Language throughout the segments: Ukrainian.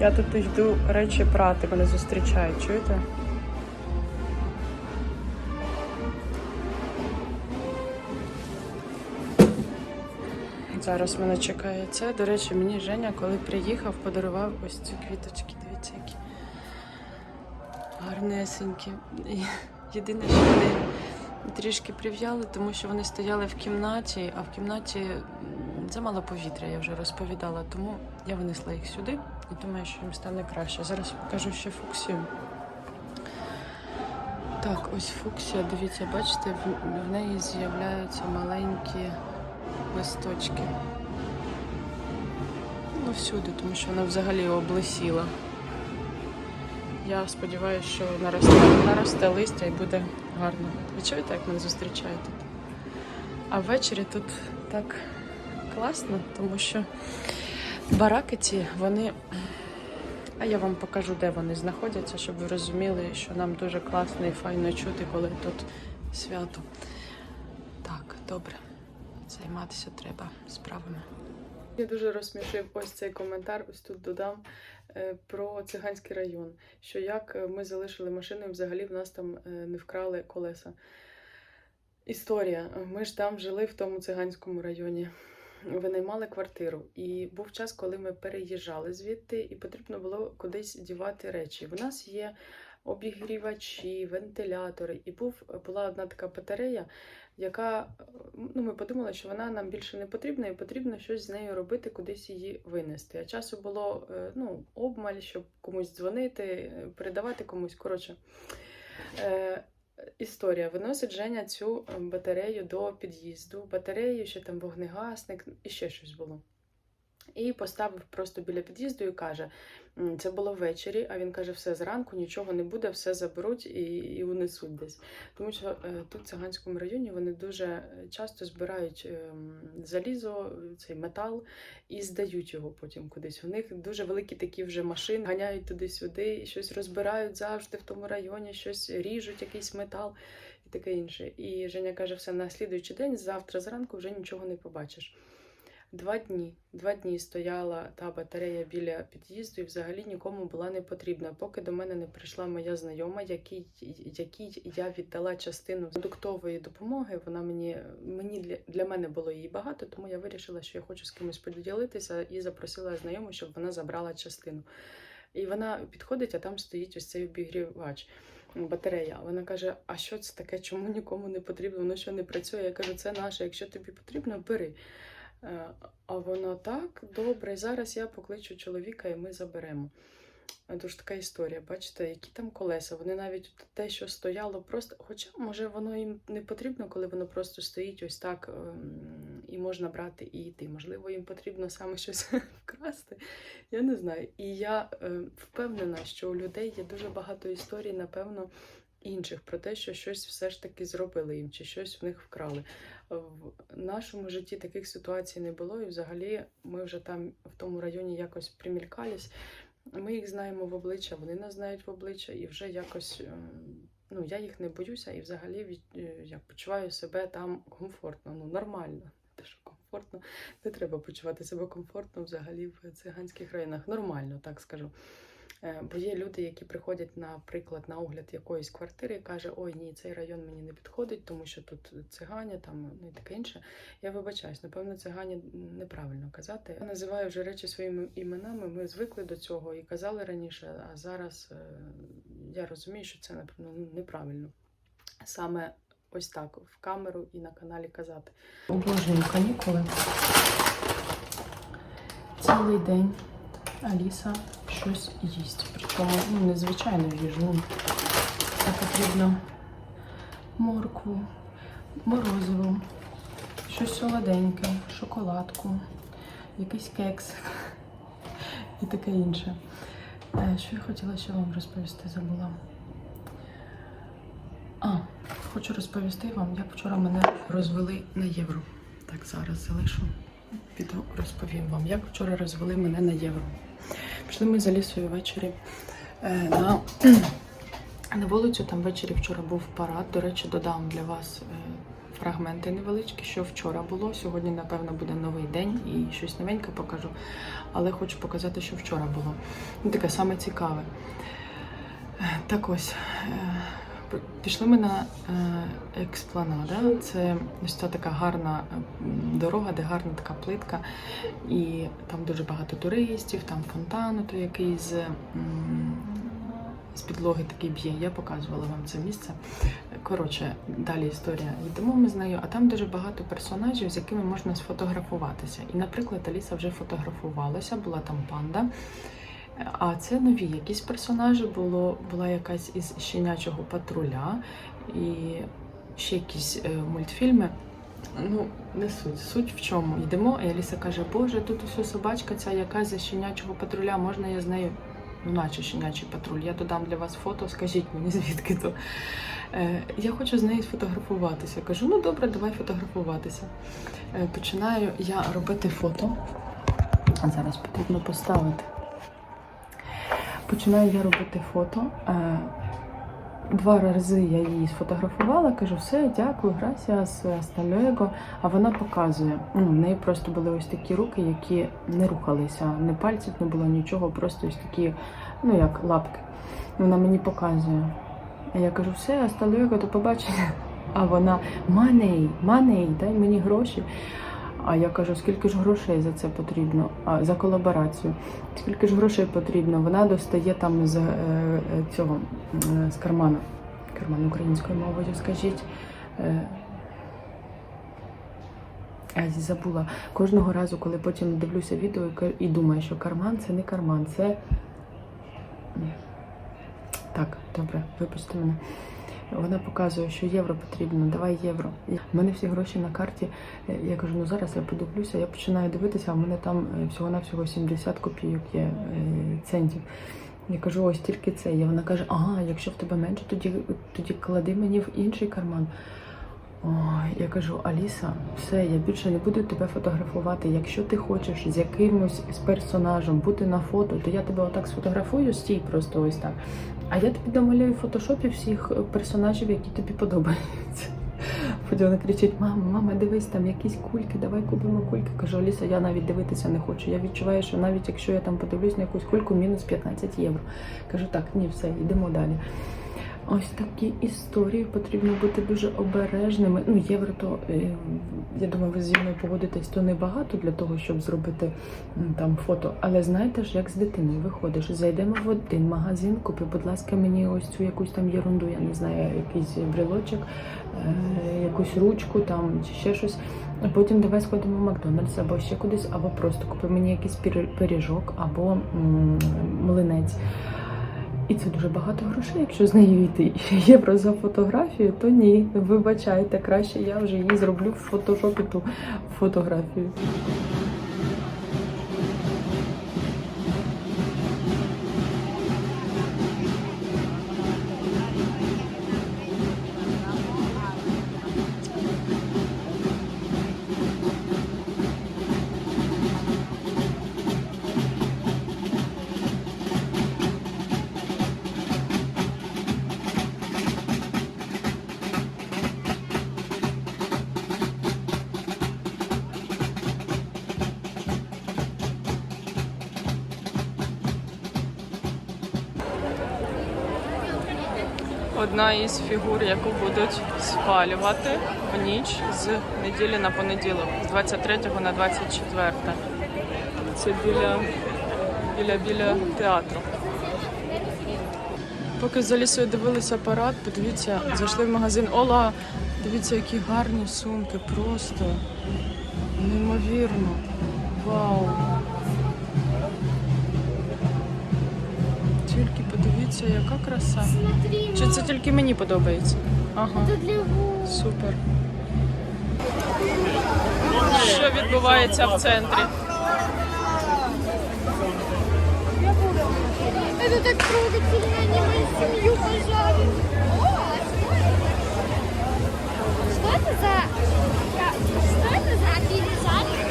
Я тут йду речі прати, мене зустрічають, чуєте? Зараз мене чекає це. До речі, мені Женя, коли приїхав, подарував ось ці квіточки. Дивіться, які гарнесенькі. Єдине, що вони трішки прив'яли, тому що вони стояли в кімнаті, а в кімнаті м, замало повітря, я вже розповідала. Тому я винесла їх сюди і думаю, що їм стане краще. Зараз покажу ще фуксію. Так, ось фуксія, дивіться, бачите, в, в неї з'являються маленькі листочки. Ну, всюди, тому що вона взагалі облисіла. Я сподіваюся, що наросте, наросте листя і буде гарно. Ви чуєте, як мене зустрічають тут? А ввечері тут так класно, тому що бараки ці, вони. А я вам покажу, де вони знаходяться, щоб ви розуміли, що нам дуже класно і файно чути, коли тут свято. Так, добре. Займатися треба справами. Я дуже розсмішив ось цей коментар, ось тут додам е, про циганський район. Що як е, ми залишили машину і взагалі в нас там е, не вкрали колеса. Історія. Ми ж там жили в тому циганському районі. Винаймали квартиру, і був час, коли ми переїжджали звідти, і потрібно було кудись дівати речі. В нас є обігрівачі, вентилятори, і був була одна така батарея, яка ну, ми подумали, що вона нам більше не потрібна, і потрібно щось з нею робити, кудись її винести. А часу було е, ну, обмаль, щоб комусь дзвонити, передавати комусь. Коротше, е, історія. Виносить Женя цю е, батарею до під'їзду, батарею, ще там вогнегасник і ще щось було. І поставив просто біля під'їзду і каже: це було ввечері, а він каже, все зранку нічого не буде, все заберуть і, і унесуть десь. Тому що е, тут в циганському районі вони дуже часто збирають ем, залізо, цей метал і здають його потім кудись. У них дуже великі такі вже машини, ганяють туди-сюди, щось розбирають завжди в тому районі, щось ріжуть, якийсь метал і таке інше. І Женя каже, все на слідуючий день, завтра зранку вже нічого не побачиш. Два дні. Два дні стояла та батарея біля під'їзду і взагалі нікому була не потрібна, поки до мене не прийшла моя знайома, якій, якій я віддала частину продуктової допомоги. Вона мені мені для, для мене було її багато, тому я вирішила, що я хочу з кимось поділитися і запросила знайому, щоб вона забрала частину. І вона підходить, а там стоїть ось цей обігрівач. Батарея. Вона каже: А що це таке? Чому нікому не потрібно? Воно що не працює? Я кажу, це наше. Якщо тобі потрібно, бери. Е, А воно так, добре, зараз я покличу чоловіка і ми заберемо. Дуже така історія, бачите, які там колеса. Вони навіть те, що стояло, просто. Хоча, може, воно їм не потрібно, коли воно просто стоїть ось так ем, і можна брати і йти. Можливо, їм потрібно саме щось вкрасти. Я не знаю. І я е, впевнена, що у людей є дуже багато історій, напевно, інших про те, що щось все ж таки зробили їм, чи щось в них вкрали. В нашому житті таких ситуацій не було, і взагалі ми вже там в тому районі якось примількались. Ми їх знаємо в обличчя, вони нас знають в обличчя, і вже якось ем, ну, я їх не боюся і взагалі е, я почуваю себе там комфортно, ну нормально. Те, що комфортно, не треба почувати себе комфортно взагалі в циганських районах. Нормально, так скажу. Е, Бо є люди, які приходять, наприклад, на огляд якоїсь квартири і каже, ой, ні, цей район мені не підходить, тому що тут цигані, там ну і таке інше. Я вибачаюсь, напевно, цигані неправильно казати. Я називаю вже речі своїми іменами. Ми звикли до цього і казали раніше, а зараз е, я розумію, що це напевно ну, неправильно. Саме ось так в камеру і на каналі казати. Обожнюю канікули. Цілий день Аліса щось їсть. Причому ну, незвичайну їжу. Це потрібно моркву, морозиво, щось солоденьке, шоколадку, якийсь кекс і таке інше. Е, Що я хотіла ще вам розповісти, забула. А, хочу розповісти вам, як вчора мене розвели на євро. Так, зараз залишу. Піду розповім вам, як вчора розвели мене на євро. Пішли ми за лісою ввечері е, на, на вулицю. Там ввечері вчора був парад. До речі, додам для вас е, фрагменти невеличкі, що вчора було. Сьогодні, напевно, буде новий день і щось новеньке покажу. Але хочу показати, що вчора було. Ну, таке саме цікаве. Е, Так ось. Пішли ми на е, експланада. Це ось ця така гарна е, дорога, де гарна така плитка. І там дуже багато туристів, там фонтан, то який з, з підлоги такий б'є. Я показувала вам це місце. Коротше, далі історія. Йдемо ми з нею, а там дуже багато персонажів, з якими можна сфотографуватися. І, наприклад, Аліса вже фотографувалася, була там панда. А це нові якісь персонажі, було, була якась із щенячого патруля і ще якісь е, мультфільми. Ну, не суть. Суть в чому? Йдемо, і Аліса каже, Боже, тут усе собачка ця якась зі щенячого патруля, можна я з нею, ну, наче щенячий патруль. Я додам для вас фото, скажіть мені, звідки то. Е, я хочу з нею сфотографуватися. Кажу, ну добре, давай фотографуватися. Е, починаю я робити фото. Зараз потрібно поставити. Починаю я робити фото. Е, Два рази я її сфотографувала, кажу, все, дякую, грасіас, luego. А вона показує. Ну, в неї просто були ось такі руки, які не рухалися, не пальців не було нічого, просто ось такі, ну як лапки. Вона мені показує. А я кажу, все, luego, до побачення. А вона маней, маней, дай мені гроші. А я кажу, скільки ж грошей за це потрібно? А, за колаборацію. Скільки ж грошей потрібно? Вона достає там з е, е, цього е, з кармана. Карман українською мовою, скажіть. Е, а, забула. Кожного разу, коли потім дивлюся відео і думаю, що карман це не карман, це. Так, добре, вибачте мене. Вона показує, що євро потрібно, давай євро. У мене всі гроші на карті. Е, Я кажу, ну зараз я подивлюся, я починаю дивитися, а в мене там е, всього-навсього 70 копійок є е, центів. Я кажу, ось тільки це. І вона каже, ага, якщо в тебе менше, тоді, тоді клади мені в інший карман. Ой, я кажу, Аліса, все, я більше не буду тебе фотографувати. Якщо ти хочеш з якимось з персонажем бути на фото, то я тебе отак сфотографую, стій просто ось так. А я тобі домалюю в фотошопі всіх персонажів, які тобі подобаються. Потім вона кричить: мама, мама, дивись, там якісь кульки, давай купимо кульки. Кажу, Аліса, я навіть дивитися не хочу. Я відчуваю, що навіть якщо я там подивлюсь на якусь кульку, мінус 15 євро. Кажу, так, ні, все, йдемо далі. Ось такі історії потрібно бути дуже обережними. Ну, євро, то е, я думаю, ви зі мною погодитесь, то небагато для того, щоб зробити там фото. Але знаєте ж, як з дитиною виходиш, зайдемо в один магазин, купи, будь ласка, мені ось цю якусь там єрунду, я не знаю, якийсь брелочок, е, якусь ручку там чи ще щось. А потім давай сходимо в Макдональдс або ще кудись, або просто купи мені якийсь пиріжок або м, млинець. І це дуже багато грошей, якщо з нею йти. Євро за фотографію, то ні. Вибачайте, краще я вже її зроблю в фотошопі ту фотографію. Одна із фігур, яку будуть спалювати в ніч з неділі на понеділок, з 23 на 24. Це біля, біля, біля театру. Поки за лісою дивилися парад, подивіться, зайшли в магазин Ола. Дивіться, які гарні сумки, просто неймовірно. Вау! Тільки подивіться, яка краса. Смотри, Чи це тільки мені подобається? Ага, это для губ. супер. Що відбувається в центрі? Это так трогательно, они мою семью пожали. О, что это за... Что это за пережарик?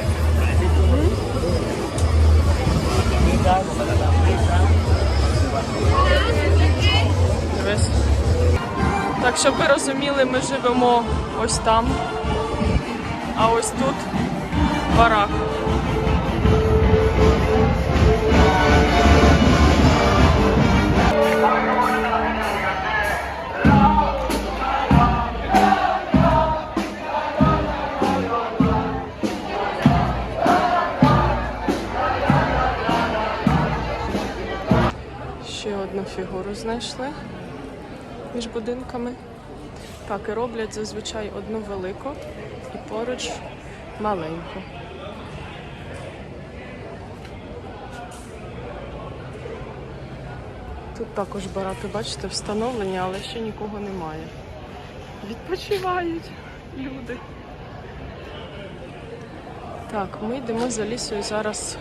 Так, щоб ви розуміли, ми живемо ось там, а ось тут барак. Фігуру знайшли між будинками. Так, і роблять зазвичай одну велику і поруч маленьку. Тут також бараки, бачите, встановлені, але ще нікого немає. Відпочивають люди. Так, ми йдемо за лісою зараз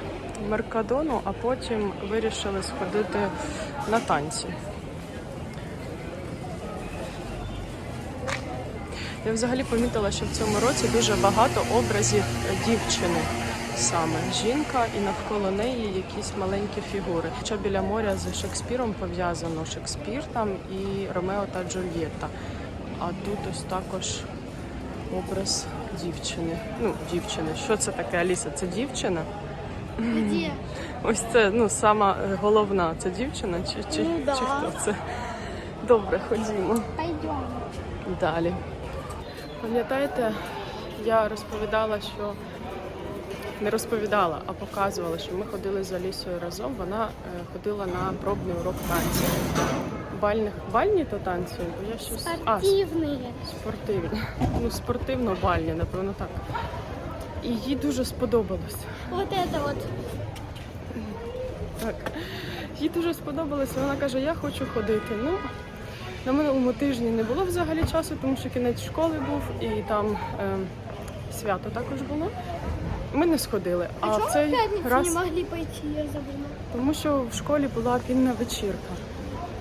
Меркадону, а потім вирішили сходити на танці. Я взагалі помітила, що в цьому році дуже багато образів дівчини саме жінка, і навколо неї якісь маленькі фігури. Хоча біля моря з Шекспіром пов'язано Шекспір там і Ромео та Джульєтта. А тут ось також образ дівчини. Ну, дівчини. Що це таке, Аліса? Це дівчина? Где? Ось це ну сама е, головна. Це дівчина чи, чи, Ну, да. чи хто це? Добре, ходімо. Пойдем. Далі. Пам'ятаєте, я розповідала, що не розповідала, а показувала, що ми ходили з Алісою разом. Вона е, ходила на пробний урок танців. Бальних бальні то танці, бо я щось а, спортивні. Ну, спортивно-бальні, напевно, так. І їй дуже сподобалось. Вот это вот. Так. Їй дуже сподобалося. Вона каже, я хочу ходити. Ну, на минулому тижні не було взагалі часу, тому що кінець школи був і там е, свято також було. Ми не сходили. А, А, в цей пятницу раз, не могли пойти, я забыла? тому що в школі була пільна вечірка.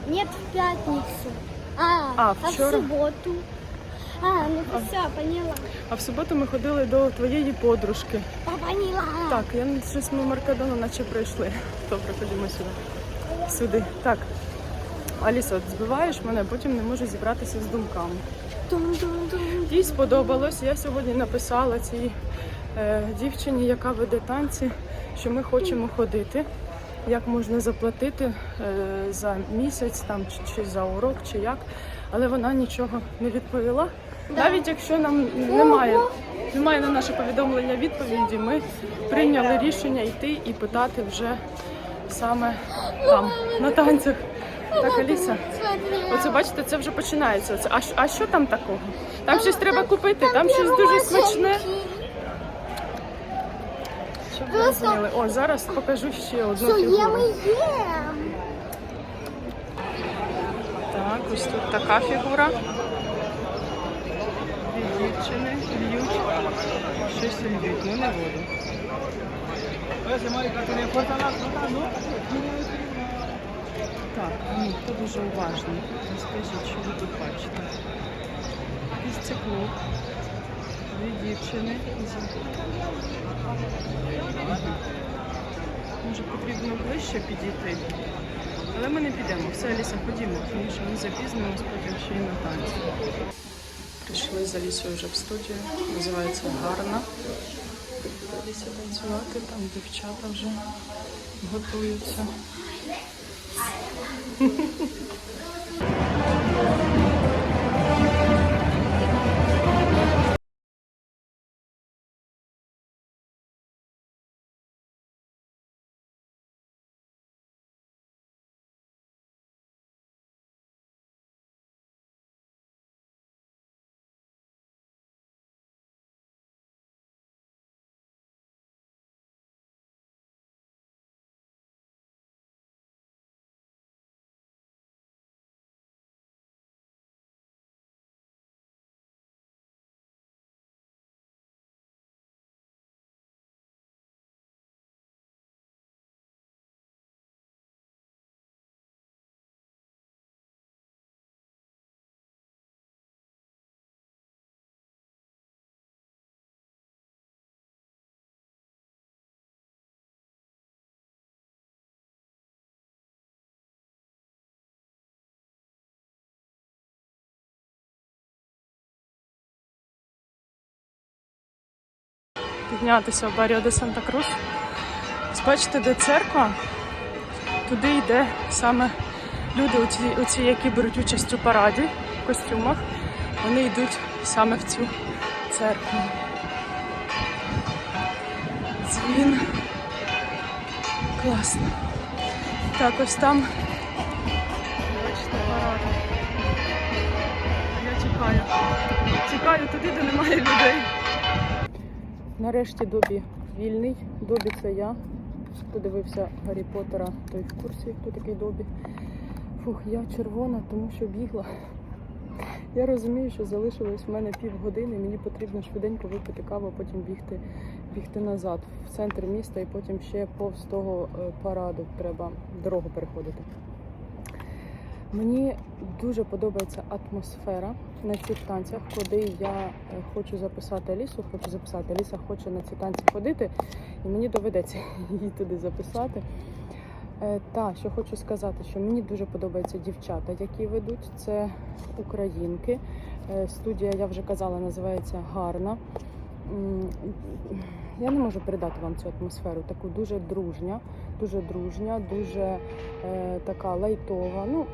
Нет, в пятницу. А, А, а в вчера? А, ну все, поняла. А в суботу ми ходили до твоєї подружки. А, поняла. Так, я щось ми Маркадону наче прийшли. Добре, ходімо сюди. Сюди. Так. Аліса, от збиваєш мене, потім не можу зібратися з думками. Їй сподобалось. Я сьогодні написала цій е, дівчині, яка веде танці, що ми хочемо ходити. Як можна заплатити е, за місяць там чи, чи за урок, чи як. Але вона нічого не відповіла. Навіть якщо нам немає, немає на наше повідомлення відповіді, ми прийняли рішення йти і питати вже саме там, на танцях. Так, Аліса. Оце бачите, це вже починається. Оце. А, а що там такого? Там щось треба купити, там щось дуже смачне. Щоб ви розуміли. О, зараз покажу ще одну фігуру. Так, ось тут така фігура. Дві дівчини льють. Щось льють, ну не воду. Так, ну хто дуже уважний. Скажіть, що ви тут бачите? Якийсь циклоп. Дві дівчини. Може потрібно ближче підійти. Але ми не підемо. Все, Аліса, ходімо, тому що ми запізнимось потім ще й на танці. Прийшли з Алісою вже в студію. Називається Гарна. Аліся танцювати, там дівчата вже готуються. Піднятися в Баріо де Санта Крус. Бачите, де церква? Туди йде саме люди, оці, оці, які беруть участь у параді в костюмах, вони йдуть саме в цю церкву. Дзвін. Класно. Так, ось там. Бачите, парад. Я чекаю. Чекаю туди, де немає людей. Нарешті Добі вільний. Добі це я. Хто дивився Гаррі Поттера, той в курсі, хто такий Добі. Фух, я червона, тому що бігла. Я розумію, що залишилось в мене півгодини, мені потрібно швиденько випити каву, а потім бігти, бігти назад в центр міста і потім ще повз того е, параду треба дорогу переходити. Мені дуже подобається атмосфера на цих танцях, коли я е, хочу записати Алісу, хочу записати. Аліса хоче на ці танці ходити, і мені доведеться її туди записати. Е, Та, що хочу сказати, що мені дуже подобаються дівчата, які ведуть. Це українки. Е, Студія, я вже казала, називається Гарна. Я не можу передати вам цю атмосферу, таку дуже дружня, дуже дружня, дуже е, така лайтова. Ну,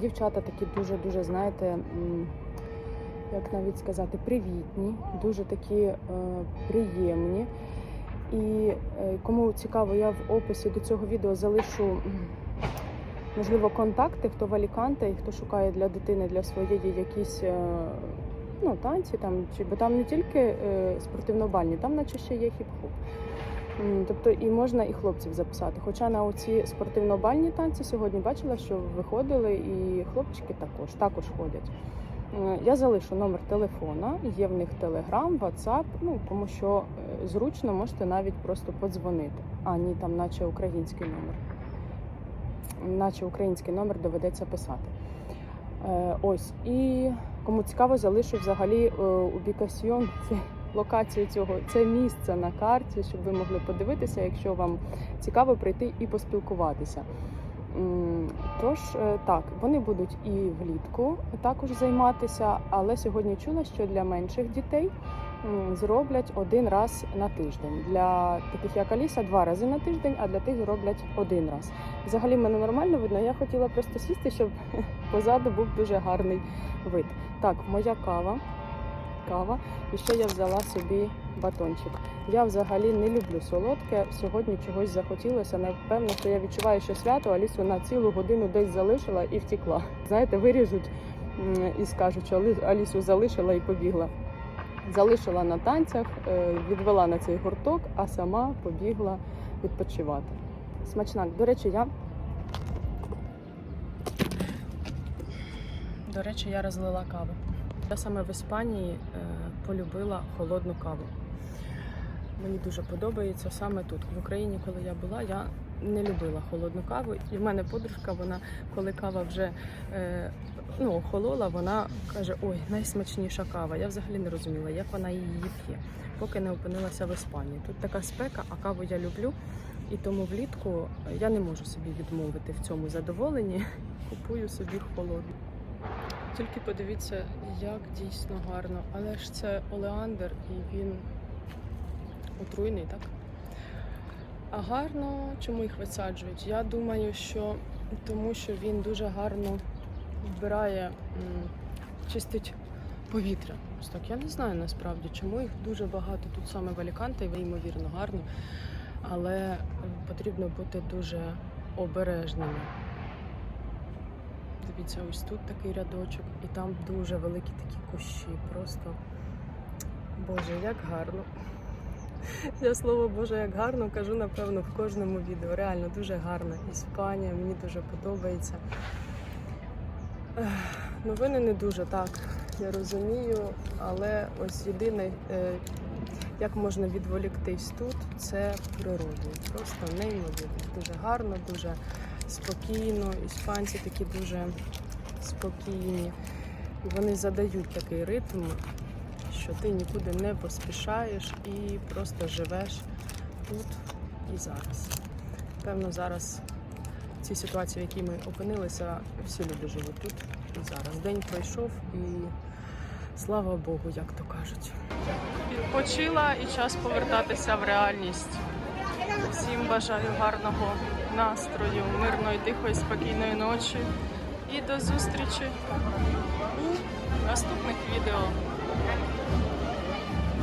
дівчата такі дуже-дуже, знаєте, як навіть сказати, привітні, дуже такі е, приємні. І е, кому цікаво, я в описі до цього відео залишу можливо контакти, хто в Аліканте і хто шукає для дитини для своєї якісь е, ну, танці, там чи бо там не тільки е, спортивно-бальні, там наче ще є хіп-хоп. Тобто і можна і хлопців записати. Хоча на оці спортивно-бальні танці сьогодні бачила, що виходили і хлопчики також також ходять. Е, Я залишу номер телефона, є в них телеграм, ватсап. Ну кому що е, зручно, можете навіть просто подзвонити. А ні, там наче український номер. Наче український номер доведеться писати. Е, Ось і кому цікаво, залишу взагалі е, убікасьйон. Локацію цього, це місце на карті, щоб ви могли подивитися, якщо вам цікаво прийти і поспілкуватися. Тож е, так, вони будуть і влітку також займатися, але сьогодні чула, що для менших дітей зроблять один раз на тиждень. Для таких як Аліса два рази на тиждень, а для тих зроблять один раз. Взагалі мене нормально видно. Я хотіла просто сісти, щоб позаду був дуже гарний вид. Так, моя кава. Кава. І ще я взяла собі батончик. Я взагалі не люблю солодке. Сьогодні чогось захотілося. Напевно, що я відчуваю, що свято Алісу на цілу годину десь залишила і втекла. Знаєте, виріжуть і скажуть, що Алісу залишила і побігла. Залишила на танцях, е, відвела на цей гурток, а сама побігла відпочивати. Смачна. До речі, я. До речі, я розлила каву. Я саме в Іспанії е, полюбила холодну каву. Мені дуже подобається саме тут. В Україні, коли я була, я не любила холодну каву. І в мене подружка, вона, коли кава вже е, ну, охолола, вона каже: ой, найсмачніша кава. Я взагалі не розуміла, як вона її п'є, поки не опинилася в Іспанії. Тут така спека, а каву я люблю. І тому влітку я не можу собі відмовити в цьому задоволенні. Купую собі холодну. Тільки подивіться, як дійсно гарно. Але ж це олеандр і він отруйний, так? А гарно, чому їх висаджують? Я думаю, що тому що він дуже гарно вбирає, чистить повітря. Ось так, я не знаю насправді, чому їх дуже багато тут саме в Аліканте, і ймовірно гарно, але потрібно бути дуже обережними. Дивіться, ось тут такий рядочок, і там дуже великі такі кущі. Просто Боже, як гарно. Я слово Боже, як гарно кажу, напевно, в кожному відео. Реально дуже гарна Іспанія, мені дуже подобається. Новини не дуже так, я розумію, але ось єдине, е, як можна відволіктись тут, це природою. Просто неймовірно. Дуже гарно, дуже спокійно. Іспанці такі дуже спокійні. І вони задають такий ритм, що ти нікуди не поспішаєш і просто живеш тут і зараз. Певно, зараз в цій ситуації, в якій ми опинилися, всі люди живуть тут і зараз. День пройшов і Слава Богу, як то кажуть. Відпочила і час повертатися в реальність. Всім бажаю гарного настрою, мирної, тихої, спокійної ночі. І до зустрічі у наступних відео.